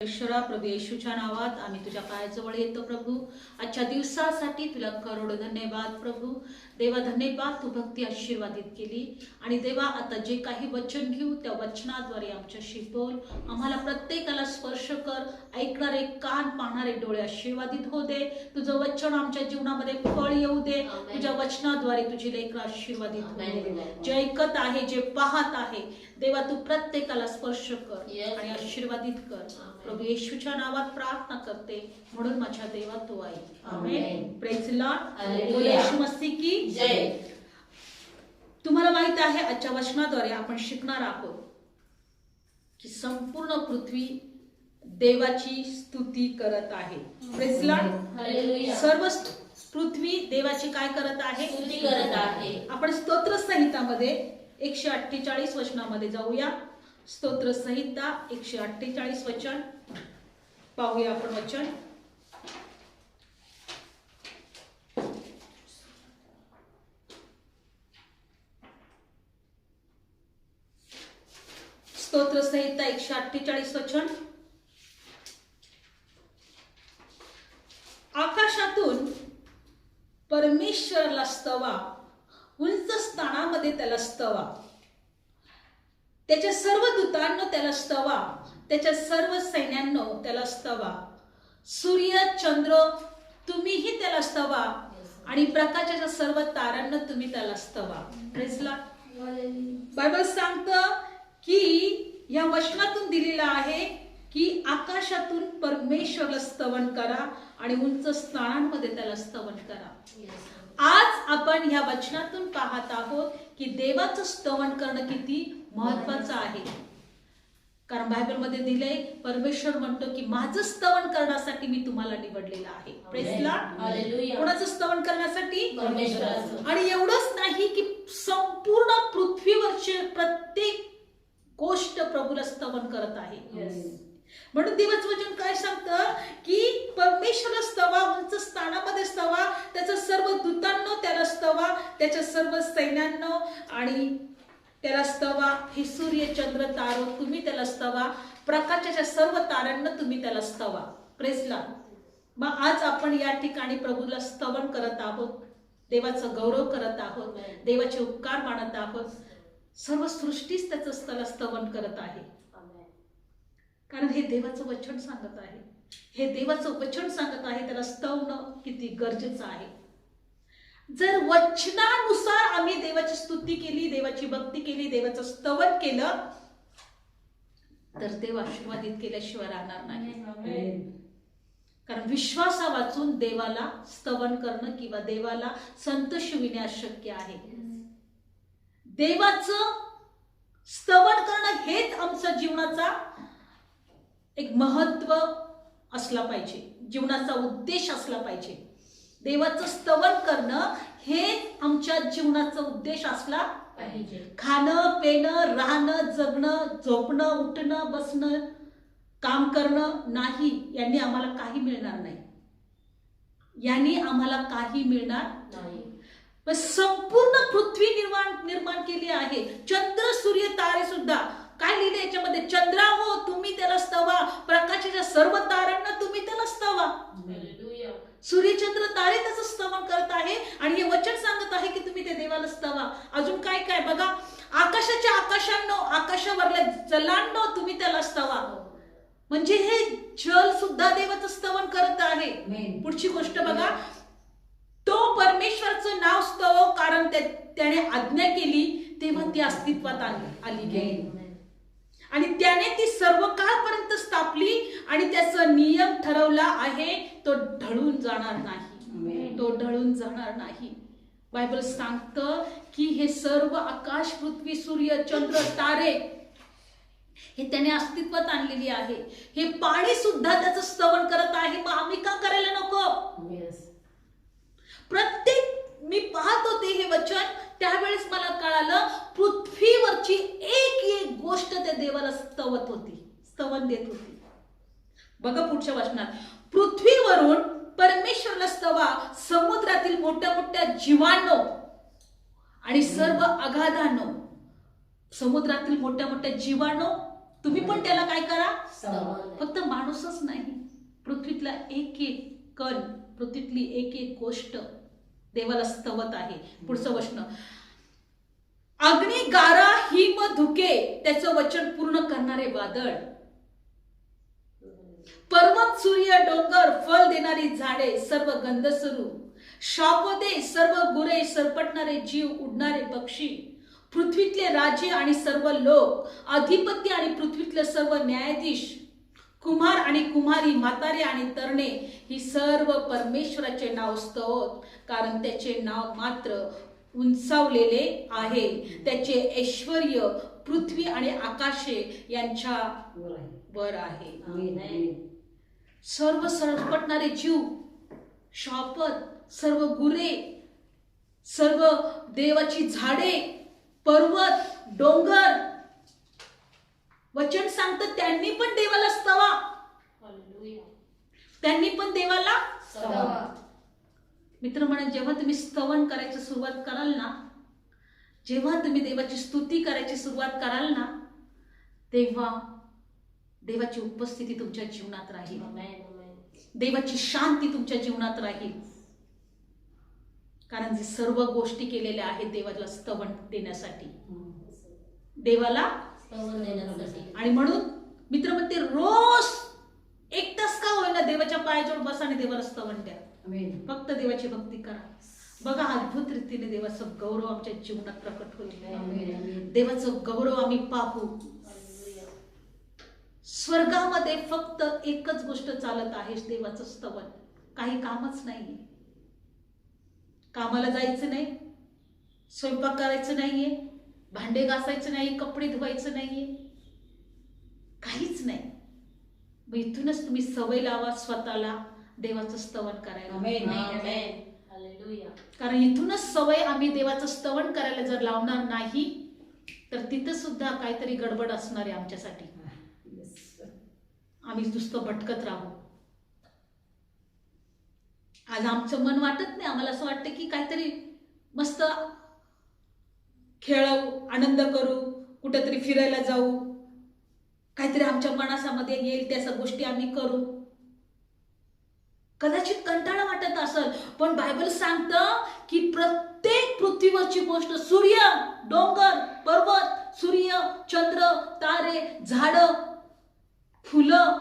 ईश्वरा प्रभू येशूच्या नावात आम्ही तुझ्या पायाजवळ येतो प्रभू. आजच्या दिवसासाठी तुला करोड धन्यवाद प्रभू. देवा धन्यवाद तू भक्ती आशीर्वादित केली. आणि देवा आता जे काही वचन घेऊ त्या वचनाद्वारे आमच्याशी बोल. आम्हाला प्रत्येकाला स्पर्श कर. ऐकणारे कान पाहणारे डोळे आशीर्वादित हो दे. तुझं वचन आमच्या जीवनामध्ये फळ येऊ दे. तुझ्या वचनाद्वारे तुझी लेकर आशीर्वादित हो दे. जे ऐकत आहे जे पाहत आहे देवा तू प्रत्येकाला स्पर्श कर Yes. आणि आशीर्वादित कर. प्रभू येशूच्या नावात प्रार्थना करते म्हणून माझ्या देवा तू आई आमेन. प्रेज लॉर्ड येशू मसीह की जय तुम्हाला माहीत आहे आजच्या वचनाद्वारे आपण शिकणार आहोत की संपूर्ण पृथ्वी देवाची स्तुती करत आहे प्रेज लॉर्ड. सर्व पृथ्वी देवाची काय करत आहे स्तुती करत आहे. आपण स्तोत्र संहितामध्ये एकशे अठ्ठेचाळीस वचनामध्ये जाऊया. स्तोत्र संहिता एकशे अठ्ठेचाळीस वचन. पाहूया आपण वचन. स्तोत्र संहिता एकशे अठ्ठेचाळीस वचन. आकाशातून परमेश्वरला स्तवा. उंच त्याला स्तवा. त्याच्या सर्व दूतांनो त्याला स्तवा. त्याच्या सर्व सैन्यांनो त्याला स्तवा. सूर्य चंद्र तुम्हीही त्याला स्तवा. आणि प्रकाशाच्या सर्व तारांना तुम्ही त्याला स्तवा. प्रेजला बायबल सांगतं की या वचनातून दिलेलं आहे की आकाशातून परमेश्वरला स्तवन करा आणि उंच स्थानांमध्ये त्याला स्तवन करा. आज आपण ह्या वचनातून पाहत आहोत की देवाचं स्तवन करणं किती महत्वाचं आहे कारण बायबलमध्ये दिलंय परमेश्वर म्हणतो की माझं स्तवन करण्यासाठी मी तुम्हाला निवडलेलं आहे. हालेलुया. कोणाचं स्तवन करण्यासाठी. आणि एवढंच नाही की संपूर्ण पृथ्वीवरचे प्रत्येक गोष्ट प्रभूला स्तवन करत आहे म्हणून देवाचं वचन काय सांगतं? की परमेश्वरा स्तवा उंच स्थानामध्ये स्तवा त्याचं सर्व दूतांनो त्याला स्तवा त्याच्या सर्व सैन्यांनो आणि त्याला स्तवा हे सूर्य चंद्र तारो तुम्ही त्याला स्तवा प्रकाशाच्या सर्व ताऱ्यांना तुम्ही त्याला स्तवा. प्रेसला मग आज आपण या ठिकाणी प्रभूला स्तवन करत आहोत. देवाचं गौरव करत आहोत. देवाचे उपकार मानत आहोत. सर्व सृष्टीच त्याचं त्याला स्तवन करत आहे. कारण हे देवाचं वचन सांगत आहे. हे देवाचं वचन सांगत आहे त्याला स्तवणं किती गरजेचं आहे. जर वचनानुसार आम्ही देवाची स्तुती केली देवाची भक्ती केली देवाचं स्तवन केलं तर देव आशीर्वादित केल्याशिवाय राहणार नाही. कारण विश्वासा वाचून देवाला स्तवन करणं किंवा देवाला संतोषविणे अशक्य आहे. देवाचं स्तवन करणं हेच आमचा जीवनाचा एक महत्त्व असला पाहिजे. जीवनाचा उद्देश असला पाहिजे. देवाचं स्तवन करणं हे आमच्या जीवनाचा उद्देश असला पाहिजे. खाणं पेणं राहणं जगणं झोपणं उठणं बसणं काम करणं नाही यांनी आम्हाला काही मिळणार नाही. यांनी आम्हाला काही मिळणार नाही. पण संपूर्ण पृथ्वी निर्माण निर्माण केली आहे. चंद्र सूर्य तारे सुद्धा काय लिहिले याच्यामध्ये? चंद्रा हो तुम्ही त्याला स्तवा. प्रकाशाच्या सर्व ताऱ्यांना तुम्ही त्याला स्तवा. सूर्यचंद्र तारे त्याचं स्तवन करत आहे आणि हे वचन सांगत आहे की तुम्ही ते देवाला स्तवा. अजून काय काय? बघा आकाशाच्या आकाशांनो आकाशावरल्या जलांनो तुम्ही त्याला स्तवा. म्हणजे हे जल सुद्धा देवाचं स्तवन करत आहे. पुढची गोष्ट बघा. तो परमेश्वरचं नाव स्तव कारण त्या- त्याने आज्ञा केली तेव्हा ती अस्तित्वात आली आली गेली. आणि त्याने ती सर्व काळपर्यंत स्थापली आणि त्याचा नियम ठरवला आहे तो ढळून जाणार नाही. तो ढळून जाणार नाही. बायबल सांगतं की हे सर्व आकाश पृथ्वी सूर्य चंद्र तारे हे त्याने अस्तित्वात आणलेली आहे. हे पाणी सुद्धा त्याचं स्तवन करत आहे. मग आम्ही का करायला नको? प्रत्येक मी पाहत होते हे वचन त्यावेळेस मला कळालं पृथ्वीवरची एक एक गोष्ट त्या देवाला स्तवत होती स्तवन देत होती. बघा पुढच्या वचनात. पृथ्वीवरून परमेश्वरला स्तवा समुद्रातील मोठ्या मोठ्या जीवांनो आणि सर्व अगाधानो समुद्रातील मोठ्या मोठ्या जीवाणू तुम्ही पण त्याला काय करा. फक्त माणूसच नाही. पृथ्वीतला एक एक कण पृथ्वीतली एक एक गोष्ट देवाला स्तवत आहे. पुढचं वचन अग्नी गारा हिम धुके त्याचं वचन पूर्ण करणारे वादळ. पर्वत सूर्य डोंगर फल देणारी झाडे सर्व गंधसरू शापदे सर्व गुरे सरपटणारे जीव उडणारे पक्षी. पृथ्वीतले राजे आणि सर्व लोक अधिपती आणि पृथ्वीतले सर्व न्यायाधीश कुमार आणि कुमारी म्हातारे आणि तरणे ही सर्व परमेश्वराचे नाव स्तवत कारण त्याचे नाव मात्र उंचावलेले आहे. त्याचे ऐश्वर पृथ्वी आणि आकाशे यांच्या वर आहे. सर्व सरपटणारे जीव शापत सर्व गुरे सर्व देवाची झाडे पर्वत डोंगर वचन सांगतं त्यांनी पण देवाला स्तवा. त्यांनी पण देवाला स्तवा. मित्र म्हणे जेव्हा तुम्ही स्तवन करायची सुरुवात कराल ना जेव्हा तुम्ही देवाची स्तुती करायची सुरुवात कराल ना तेव्हा देवाची उपस्थिती तुमच्या जीवनात राहील. देवाची शांती तुमच्या जीवनात राहील कारण जे सर्व गोष्टी केलेल्या आहेत देवाला स्तवन देण्यासाठी देवाला देण्यासाठी. आणि म्हणून मित्र म्हणते रोज एक तास का होईना देवाच्या पायाजवळ बसा आणि देवाला स्तवन द्या. फक्त देवाची भक्ती करा बघा अद्भुत रीतीने देवाचं गौरव आमच्या जीवनात प्रकट होईल. देवाचं गौरव आम्ही पाहू. स्वर्गामध्ये फक्त एकच गोष्ट चालत आहे देवाचं स्तवन काही कामच नाहीये कामाला जायचं नाही स्वयंपाक करायचं नाहीये भांडे घासायचं नाही कपडे धुवायचं नाहीये. काहीच नाही. मग इथूनच तुम्ही सवय लावा स्वतःला देवाचं स्तवन करायला. कारण इथूनच सवय आम्ही देवाचं स्तवन करायला जर लावणार नाही तर तिथं सुद्धा काहीतरी गडबड असणार आहे आमच्यासाठी. आम्ही नुसतं भटकत राहू. आज आमचं मन वाटत नाही. आम्हाला असं वाटतं की काहीतरी मस्त खेळू आनंद करू कुठेतरी फिरायला जाऊ. काहीतरी आमच्या मनासामध्ये येईल त्या गोष्टी आम्ही करू. कदाचित कंटाळा वाटत असेल पण बायबल सांगतं की प्रत्येक पृथ्वीवरची गोष्ट सूर्य डोंगर पर्वत सूर्य चंद्र तारे झाड फुलं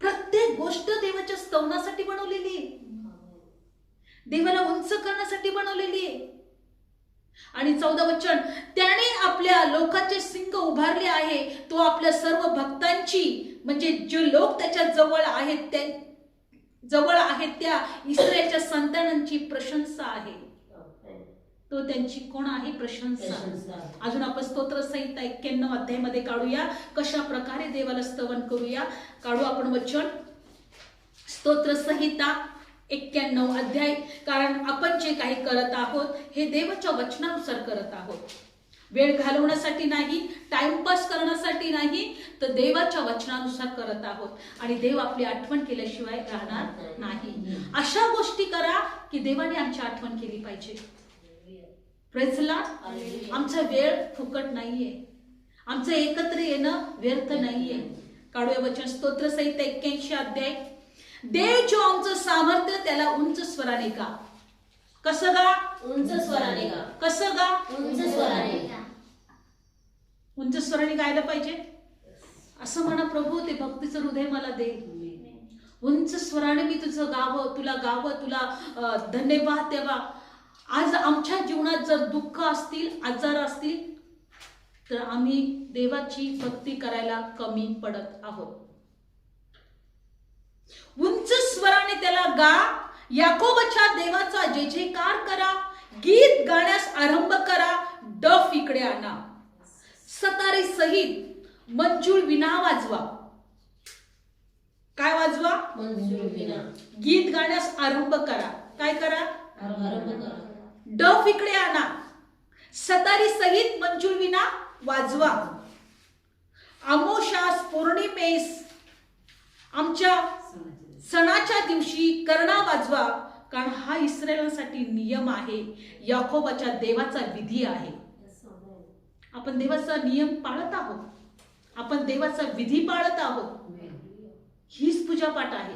प्रत्येक गोष्ट देवाच्या स्तवनासाठी बनवलेली. देवाला उंच करण्यासाठी बनवलेली. आहे आणि चौदा वचन त्याने आपल्या लोकाचे सिंग उभारले आहे. तो आपल्या सर्व भक्तांची म्हणजे जे लोक त्याच्याजवळ आहेत त्या जवळ आहेत त्या इस्रायलच्या संतानांची प्रशंसा आहे. तो त्यांची कोण आहे? प्रशंसा. प्रशंसा. अजून आपण स्तोत्र संहिता एक्क्याण्णव अध्यायामध्ये काढूया. कशा प्रकारे देवाला स्तवन करूया? काढू आपण वचन. स्तोत्र संहिता एक्क्याण्णव अध्याय. कारण आपण जे काही करत आहोत हे देवाच्या वचनानुसार करत आहोत. वेळ घालवण्यासाठी नाही टाइमपास करण्यासाठी नाही तर देवाच्या वचनानुसार करत आहोत. आणि देव आपली आठवण केल्याशिवाय राहणार नाही. अशा गोष्टी करा की देवाने आमची आठवण केली पाहिजे. Hallelujah. आमचा वेळ फुकट नाहीये. आमचं एकत्र येणं व्यर्थ नाहीये. काढूया वचन. स्तोत्र सहित एक्क्याऐंशी अध्याय. देव जो आमचं सामर्थ्य त्याला उंच स्वराने गा. कसं गा? उंच स्वराने गा. कसं गा? उंच स्वराने उंच स्वराने गायला पाहिजे? असं म्हणा प्रभू ते भक्तीचं हृदय मला दे. उंच स्वराने मी तुझं गावं तुला गावं तुला धन्यवाद द्यावा आज आमच्या जीवनात जर दुःख असतील आजार असतील तर आम्ही देवाची भक्ती करायला कमी पडत आहोत. उंच स्वराने त्याला गा याकोबच्या देवाचा जय जयकार करा गीत गाण्यास आरंभ करा डफ इकडे आणा. सतारे सहित मंजूळ विना वाजवा. काय वाजवा? मंजूर विना. गीत गाण्यास आरंभ करा. काय करा? आरंभ करा. डफ इकडे आणा. सतारी सहित मंजूळ विना वाजवा. अमोशास पौर्णिमेस आमच्या सणाच्या दिवशी कर्णा वाजवा कारण हा इस्रायलांसाठी नियम आहे याकोबाच्या देवाचा विधी आहे. आपण देवाचा नियम पाळत आहोत आपण देवाचा विधी पाळत आहोत. हीच पूजापाठ आहे.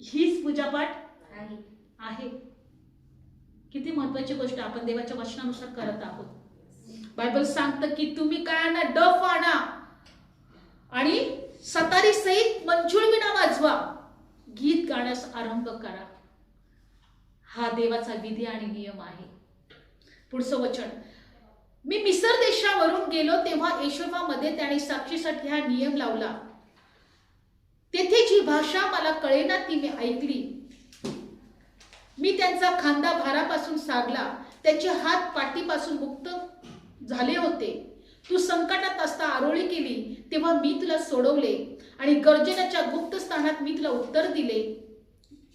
हीच पूजापाठ आहे. आहे किती महत्वाची गोष्ट आपण देवाच्या वचनानुसार करत आहोत बायबल सांगतं की तुम्ही काय आणा डफ आणा आणि सतारी सहित मंजुळ विना वाजवा. गीत गाण्यास आरंभ करा. हा देवाचा विधी आणि नियम आहे. पुढचं वचन. मी मिसर देशावरून गेलो तेव्हा येशोबामध्ये त्याने साक्षीसाठी हा नियम लावला. तेथे जी भाषा मला कळेना ती मी ऐकली. मी त्यांचा खांदा भारापासून सारला. त्यांचे हात पाठीपासून मुक्त झाले होते. तू संकटात असता आरोळी केली तेव्हा मी तुला सोडवले आणि गर्जनाच्या गुप्त स्थानात मी तुला उत्तर दिले.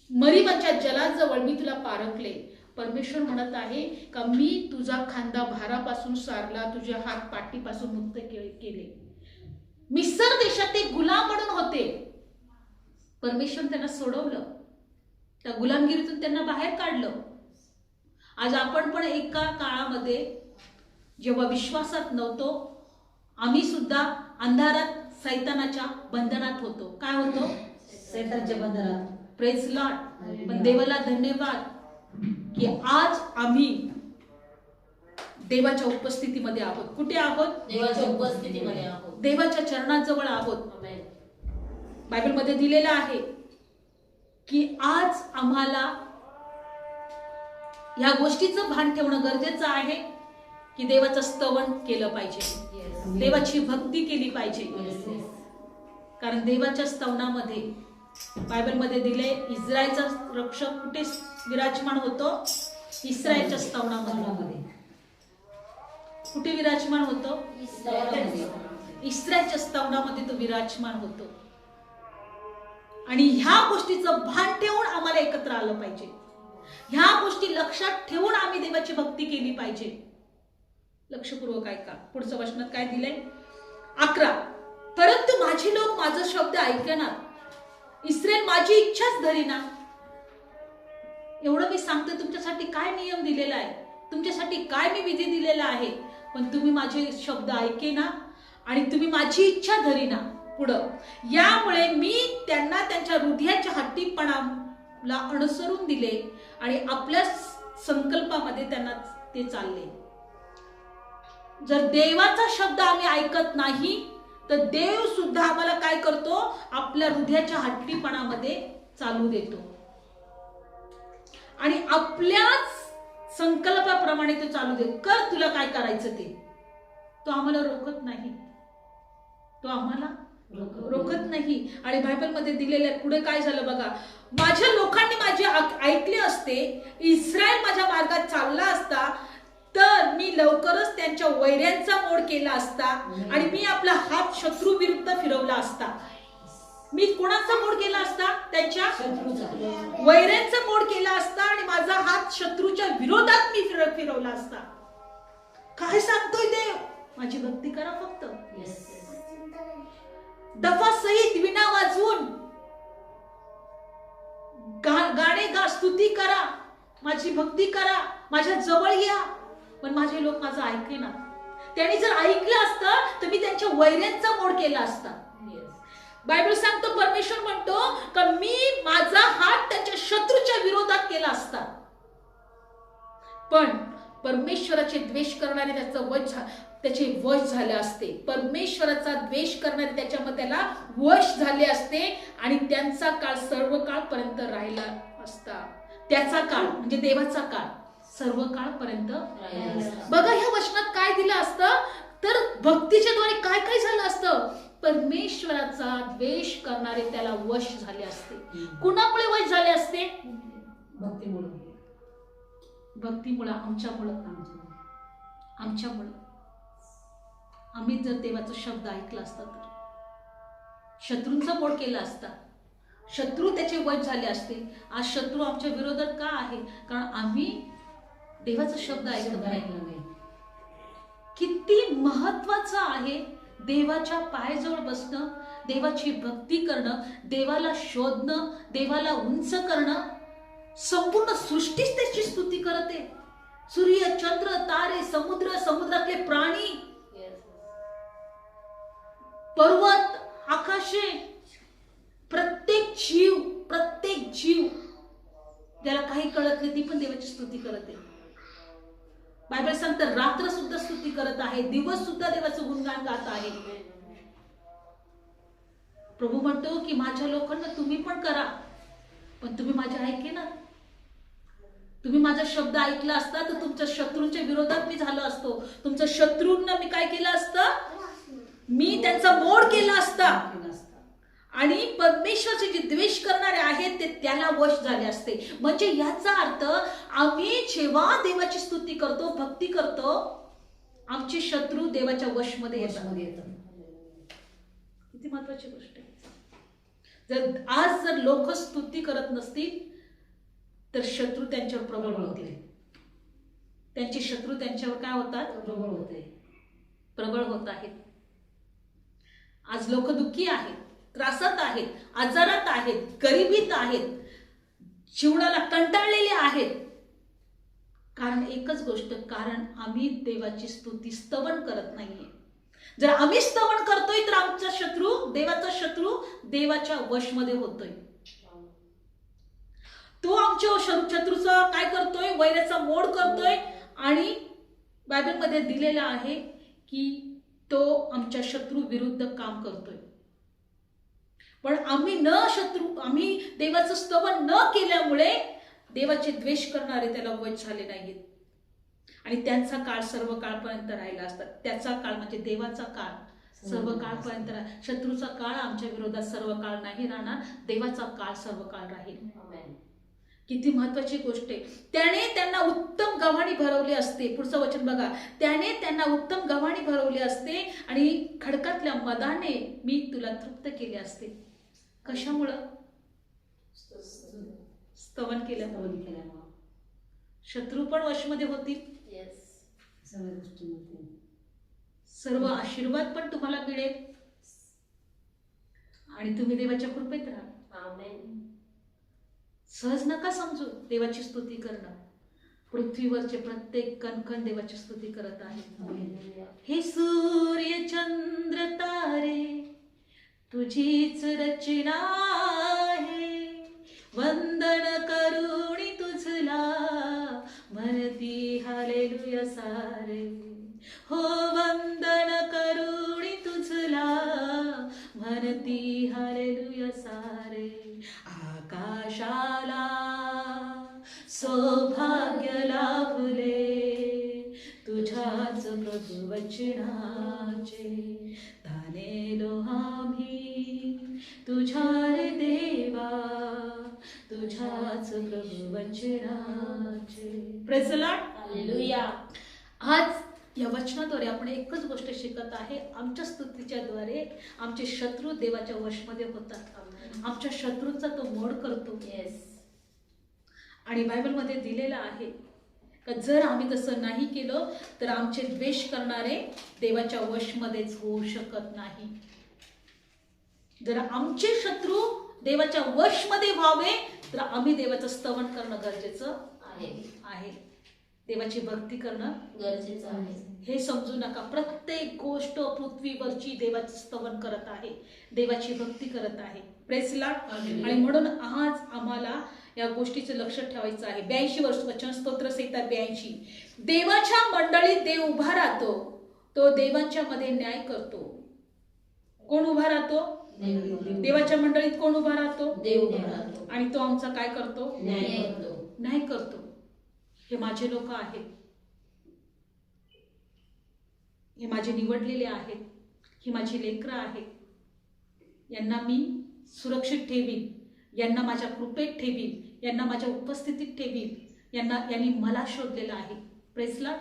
मरिमाच्या जलाजवळ मी तुला पारखले. परमेश्वर म्हणत आहे का मी तुझा खांदा भारापासून सारला तुझे हात पाठीपासून मुक्त केले. मिसर देशात ते गुलाम म्हणून होते. परमेश्वर त्यांना सोडवलं. त्या गुलामगिरीतून त्यांना बाहेर काढलं. आज आपण पण एका काळामध्ये जेव्हा विश्वासात नव्हतो आम्ही सुद्धा अंधारात सैतानाच्या बंधनात होतो. काय होतो? सैतानच्या बंधनात. प्रेज लॉट पण देवाला धन्यवाद की आज आम्ही देवाच्या उपस्थितीमध्ये आहोत. कुठे आहोत? देवाच्या उपस्थितीमध्ये आहोत. देवाच्या चरणाजवळ आहोत. बायबलमध्ये दिलेलं आहे की आज आम्हाला या गोष्टीचं भान ठेवणं गरजेचं आहे. की देवाचं स्तवन केलं पाहिजे. देवाची भक्ती केली पाहिजे. कारण देवाच्या स्तवनामध्ये बायबलमध्ये दिले इस्रायलचा रक्षक कुठे विराजमान होतो इस्रायलच्या स्तवनामध्ये. कुठे विराजमान होतो. इस्रायलच्या स्तवनामध्ये तो विराजमान होतो आणि ह्या गोष्टीचं भान ठेवून आम्हाला एकत्र आलं पाहिजे ह्या गोष्टी लक्षात ठेवून आम्ही देवाची भक्ती केली पाहिजे लक्षपूर्वक ऐका. पुढचं वचनात काय दिलंय? अकरा. परंतु माझे लोक माझा शब्द ऐकणार. इस्रायल माझी इच्छाच धरीना. एवढं मी सांगते तुमच्यासाठी काय नियम दिलेला आहे? तुमच्यासाठी काय मी विधी दिलेला आहे? पण तुम्ही माझे शब्द ऐकेना आणि तुम्ही माझी इच्छा धरीना पुढं. यामुळे मी त्यांना त्यांच्या हृदयाच्या हट्टीपणाला अनुसरून दिले आणि आपल्या संकल्पामध्ये त्यांना ते चालले. जर देवाचा शब्द आम्ही ऐकत नाही तर देव सुद्धा आम्हाला काय करतो? आपल्या हृदयाच्या हट्टीपणामध्ये चालू देतो. आणि आपल्याच संकल्पाप्रमाणे तो चालू देतो. कर तुला काय करायचं ते? तो आम्हाला रोखत नाही. तो आम्हाला रोखत नाही. आणि बायबलमध्ये दिलेल्या पुढे काय झालं बघा? माझ्या लोकांनी माझे ऐकले असते इस्रायल माझ्या मार्गात चालला असता तर मी लवकरच त्यांच्या वैऱ्यांचा मोड केला असता आणि मी आपला हात शत्रू विरुद्ध फिरवला असता. मी कोणाचा मोड केला असता? त्यांच्या शत्रूचा. वैऱ्यांचा मोड केला असता आणि माझा हात शत्रूच्या विरोधात मी फिर फिरवला असता. काय सांगतोय देव माझी भक्ती करा फक्त. दफा सहित विना वाजवून गाणे गा स्तुती करा. माझी भक्ती करा. माझ्या जवळ या. पण माझे लोक माझं ऐके ना. त्यांनी जर ऐकलं असतं तर मी त्यांच्या वैऱ्यांचा मोड केला असता. बायबल सांगतो परमेश्वर म्हणतो का मी माझा हात त्यांच्या शत्रूच्या विरोधात केला असता. पण परमेश्वराचे द्वेष करणारे त्याचं वश झा- त्याचे वश झाले असते. परमेश्वराचा द्वेष करणारे त्याच्यामध्ये त्याला वश झाले असते आणि त्यांचा काळ सर्व काळपर्यंत राहिला असता. त्याचा काळ म्हणजे देवाचा काळ. सर्व काळपर्यंत. बघा ह्या वचनात काय दिलं असतं? तर भक्तीच्या द्वारे काय काय झालं असतं? परमेश्वराचा द्वेष करणारे त्याला वश झाले असते. कुणामुळे वश झाले असते? भक्तीमुळं. भक्तीमुळं आमच्यामुळं. आमच्या आमच्यामुळं. आम्ही जर देवाचा शब्द ऐकला असता तर. शत्रूंचा मोड केला असता. शत्रू त्याचे वश झाले असते. आज शत्रू आमच्या विरोधात का आहे? कारण आम्ही देवाचा शब्द ऐकत नाही. किती महत्वाचं आहे देवाच्या पायाजवळ बसणं देवाची भक्ती करणं देवाला शोधणं देवाला उंच करणं. संपूर्ण सृष्टीच त्याची स्तुती करते. सूर्य चंद्र तारे समुद्र समुद्रातले प्राणी. Yes. वर्षे प्रत्येक जीव प्रत्येक जीव. ज्याला काही कळत नाही ती पण देवाची स्तुती करत. बायबल सांगतं रात्र सुद्धा स्तुती करत आहे दिवस सुद्धा देवाचं गुणगान गात आहे. प्रभू म्हणतो की माझ्या लोकांना तुम्ही पण करा पण तुम्ही माझे ऐके ना. तुम्ही माझा शब्द ऐकला असता तर तुमच्या शत्रूंच्या विरोधात मी झालो असतो. तुमच्या शत्रूंना मी काय केलं असतं? मी त्यांचा मोड केला असता. आणि परमेश्वरचे जे द्वेष करणारे आहेत ते त्याला वश झाले असते. म्हणजे याचा अर्थ आम्ही जेव्हा देवाची स्तुती करतो भक्ती करतो आमचे शत्रू देवाच्या वशमध्ये येतात. वर्षामध्ये येतं किती महत्वाची गोष्ट आहे. जर आज जर लोक स्तुती करत नसतील तर शत्रू त्यांच्यावर प्रबळ होतील. त्यांचे शत्रू त्यांच्यावर काय होतात? प्रबळ होते. प्रबळ होत आहेत. आज लोक दुःखी आहेत. त्रासात आहेत आजारात आहेत गरिबीत आहेत जीवनाला कंटाळलेले आहेत. कारण एकच गोष्ट कारण आम्ही देवाची स्तुती स्तवन करत नाहीये. जर आम्ही स्तवन करतोय तर आमचा शत्रू देवाचा शत्रू देवाच्या वशमध्ये होतोय. तो आमच्या शत्रूचा काय करतोय? वैराचा मोड करतोय आणि बायबलमध्ये दिलेला आहे की तो आमच्या शत्रू विरुद्ध काम करतोय. पण आम्ही न शत्रू आम्ही देवाचं स्तवन न केल्यामुळे देवाचे द्वेष करणारे त्याला वच झाले नाहीत. आणि त्यांचा काळ सर्व काळपर्यंत राहिला असतात त्याचा काळ म्हणजे देवाचा काळ. सर्व काळपर्यंत शत्रूचा काळ आमच्या विरोधात सर्व काळ नाही राहणार. देवाचा काळ सर्व काळ राहील. किती महत्वाची गोष्ट आहे. त्याने त्यांना उत्तम गव्हाणी भरवली असते. पुढचं वचन बघा. त्याने त्यांना उत्तम गव्हाणी भरवली असते आणि खडकातल्या मदाने मी तुला तृप्त केले असते. कशामुळं? स्तवन केल्यामुळे स्तवन केल्यामुळं शत्रू पण वशमध्ये होतील? गोष्टींमध्ये. सर्व आशीर्वाद पण तुम्हाला मिळेल. आणि तुम्ही देवाच्या कृपेत राहा. सहज नका समजू देवाची स्तुती करणं. पृथ्वीवरचे प्रत्येक कणकण देवाची स्तुती करत आहे. हे सूर्य चंद्र तारे तुझीच रचना आहे. वंदन करुणी तुझला. म्हणती हालेलुया सारे. हो वंदन करुणी तुझला. म्हणती हालेलुया सारे. आकाशाला सौभाग्य लाभले. तुझ्याच प्रभुवचनाचे. तुझ्या रे देवा तुझ्याच प्रभू वचनाचे प्रेसला Hallelujah. आज या वचनाद्वारे आपण एकच गोष्ट शिकत आहे आमच्या स्तुतीच्या द्वारे आमचे शत्रू देवाच्या वशमध्ये होतात. आमच्या शत्रूंचा तो मोड करतो Yes. आणि बायबलमध्ये दिलेलं आहे का जर आम्ही तसं नाही केलं तर आमचे द्वेष करणारे देवाच्या वशमध्येच होऊ शकत नाही जर आमचे शत्रू देवाच्या वशमध्ये व्हावे तर आम्ही देवाचं स्तवन करणं गरजेचं आहे. आहे. देवाची भक्ती करणं गरजेचं आहे. हे समजू नका. प्रत्येक गोष्ट पृथ्वीवरची देवाचं स्तवन करत आहे. देवाची भक्ती करत आहे. प्रेसला आणि म्हणून आज आम्हाला या गोष्टीचं लक्ष ठेवायचं आहे. ब्याऐंशी वर्ष वचन स्तोत्र संहिता ब्याऐंशी. देवाच्या मंडळीत देव उभा राहतो. तो देवांच्या मध्ये न्याय करतो. कोण उभा राहतो? देवाच्या मंडळीत कोण उभा राहतो? देव उभा राहतो. आणि तो आमचा काय करतो? न्याय करतो. न्याय करतो. हे माझे लोक आहेत. हे माझे निवडलेले आहेत. ही माझी लेकरं आहेत. यांना मी सुरक्षित ठेवीन. यांना माझ्या कृपेत ठेवीन. यांना माझ्या उपस्थितीत ठेवीन. यांना यांनी मला शोधलेलं आहे. प्रेसला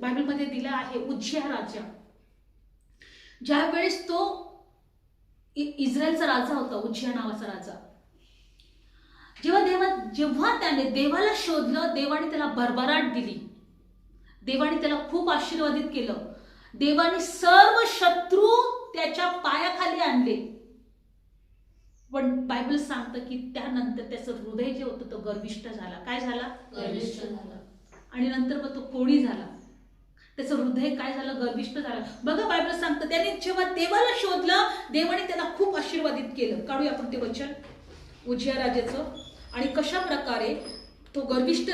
बायबलमध्ये दिला आहे उज्जिया राजा. ज्या वेळेस तो इस्रायलचा राजा होता उज्जिया नावाचा राजा. जेव्हा देवा जेव्हा त्याने देवाला शोधलं देवाने त्याला भरभराट दिली. देवाने त्याला खूप आशीर्वादित केलं. देवाने सर्व शत्रू त्याच्या पायाखाली आणले. पण बायबल सांगतं की त्यानंतर त्याचं हृदय जे होतं तो गर्विष्ठ झाला. काय झाला? गर्विष्ठ झाला. आणि नंतर मग तो कोळी झाला. त्याचं हृदय काय झालं? गर्विष्ट झालं. बघा बायबल सांगतं त्याने जेव्हा देवाला शोधलं देवाने त्याला खूप आशीर्वादित केलं. काढूया आपण ते वचन. उजिया राजाचं. आणि कशा प्रकारे तो गर्विष्ट